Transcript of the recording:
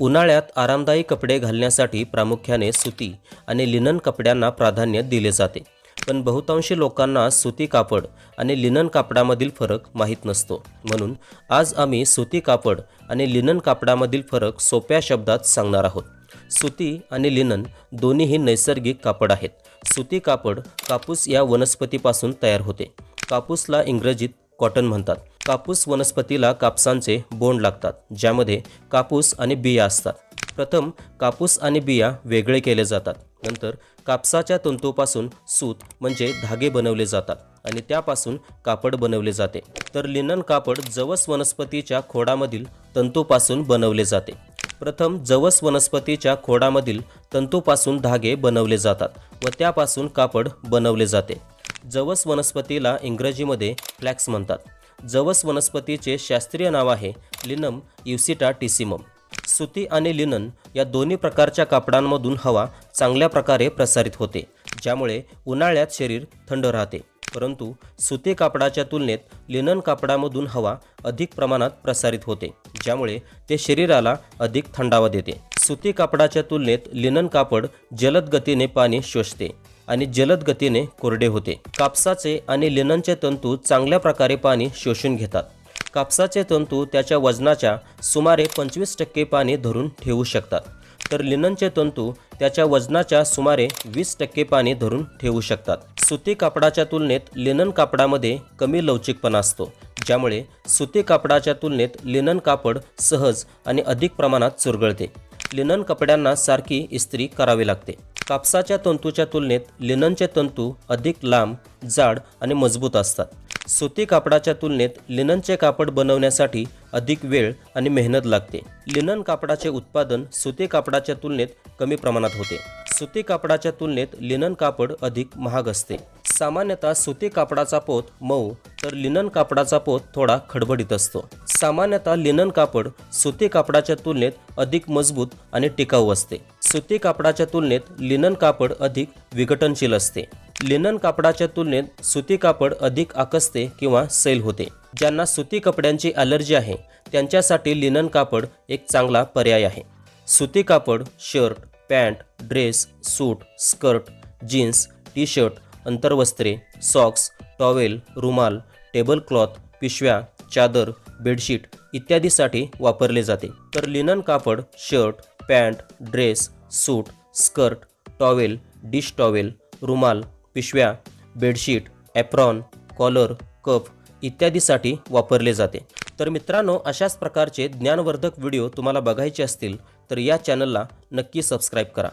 उन्हाळ्यात आरामदायी कपडे घालण्यासाठी प्रामुख्याने सुती आणि लिनन कपड्यांना प्राधान्य दिले जाते. पण बहुतांशी लोकांना सुती कापड आणि लिनन कापडामधील फरक माहीत नसतो. म्हणून आज आम्ही सुती कापड आणि लिनन कापडामधील फरक सोप्या शब्दात सांगणार आहोत. सुती आणि लिनन दोन्हीही नैसर्गिक कापड आहेत. सुती कापड कापूस या वनस्पतीपासून तयार होते. कापूसला इंग्रजीत कॉटन म्हणतात. कापूस वनस्पतीला कापसांचे बोंड लागतात ज्यामध्ये कापूस आणि बिया असतात. प्रथम कापूस आणि बिया वेगळे केले जातात. नंतर कापसाच्या तंतूपासून सूत म्हणजे धागे बनवले जातात आणि त्यापासून कापड बनवले जाते. तर लिनन कापड जवस वनस्पतीच्या खोडामधील तंतूपासून बनवले जाते. प्रथम जवस वनस्पतीच्या खोडामधील तंतूपासून धागे बनवले जातात व त्यापासून कापड बनवले जाते. जवस वनस्पतीला इंग्रजीमध्ये फ्लॅक्स म्हणतात. जवस वनस्पतीचे शास्त्रीय नाव आहे लिनम युसिटा टिसिमम. सुती आणि लिनन या दोन्ही प्रकारच्या कापडांमधून हवा चांगल्या प्रकारे प्रसारित होते ज्यामुळे उन्हाळ्यात शरीर थंड राहते. परंतु सुती कापडाच्या तुलनेत लिनन कापडामधून हवा अधिक प्रमाणात प्रसारित होते ज्यामुळे ते शरीराला अधिक थंडावा देते. सुती कापडाच्या तुलनेत लिनन कापड जलद गतीने पाणी शोषते. आणि जलद गतीने कोरडे होते. कापसाचे आणि लिननचे तंतू चांगल्या प्रकारे पाणी शोषून घेतात. कापसाचे तंतू त्याच्या वजनाच्या सुमारे पंचवीस टक्के पाणी धरून ठेवू शकतात. तर लिननचे तंतू त्याच्या वजनाच्या सुमारे वीस टक्के पाणी धरून ठेवू शकतात. सुती कापडाच्या तुलनेत लिनन कापडामध्ये कमी लवचिकपणा असतो. ज्यामुळे सुती कापडाच्या तुलनेत लिनन कापड सहज आणि अधिक प्रमाणात चुरगळते. लिनन कपड्यांना सारखी इस्त्री करावी लागते. कापसाच्या तंतूच्या तुलनेत लिननचे तंतू अधिक लांब जाड आणि मजबूत असतात. सुती कापडाच्या तुलनेत लिननचे कापड बनवण्यासाठी अधिक वेळ आणि मेहनत लागते. लिनन कापडाचे उत्पादन सुती कापडाच्या तुलनेत कमी प्रमाणात होते. सुती कापडाच्या तुलनेत लिनन कापड अधिक महाग असते. सामान्यतः सुती कापडाचा पोत मऊ तर लिनन कापडाचा पोत थोडा खडबडीत असतो. सामान्यतः लिनन कापड सुती कापडाच्या तुलनेत अधिक मजबूत आणि टिकाऊ असते. सुती कापडाच्या तुलनेत लिनन कापड अधिक विघटनशील असते. लिनन कापडाच्या तुलनेत सुती कापड अधिक आकसते किंवा सैल होते. ज्यांना सुती कपड्यांची ॲलर्जी आहे त्यांच्यासाठी लिनन कापड एक चांगला पर्याय आहे. सुती कापड shirt pant dress suit skirt jeans T shirt अंतर्वस्त्रे socks towel रुमाल टेबल क्लॉथ पिशव्या चादर बेडशीट इत्यादीसाठी वापरले जाते. तर लिनन कापड shirt pant dress suit skirt towel dish towel रुमाल पिशव्या बेडशीट ॲप्रॉन कॉलर कप इत्यादीसाठी वापरले जाते. तर मित्रांनो अशाच प्रकारचे ज्ञानवर्धक व्हिडिओ तुम्हाला बघायचे असतील तर या चॅनलला नक्की सबस्क्राईब करा.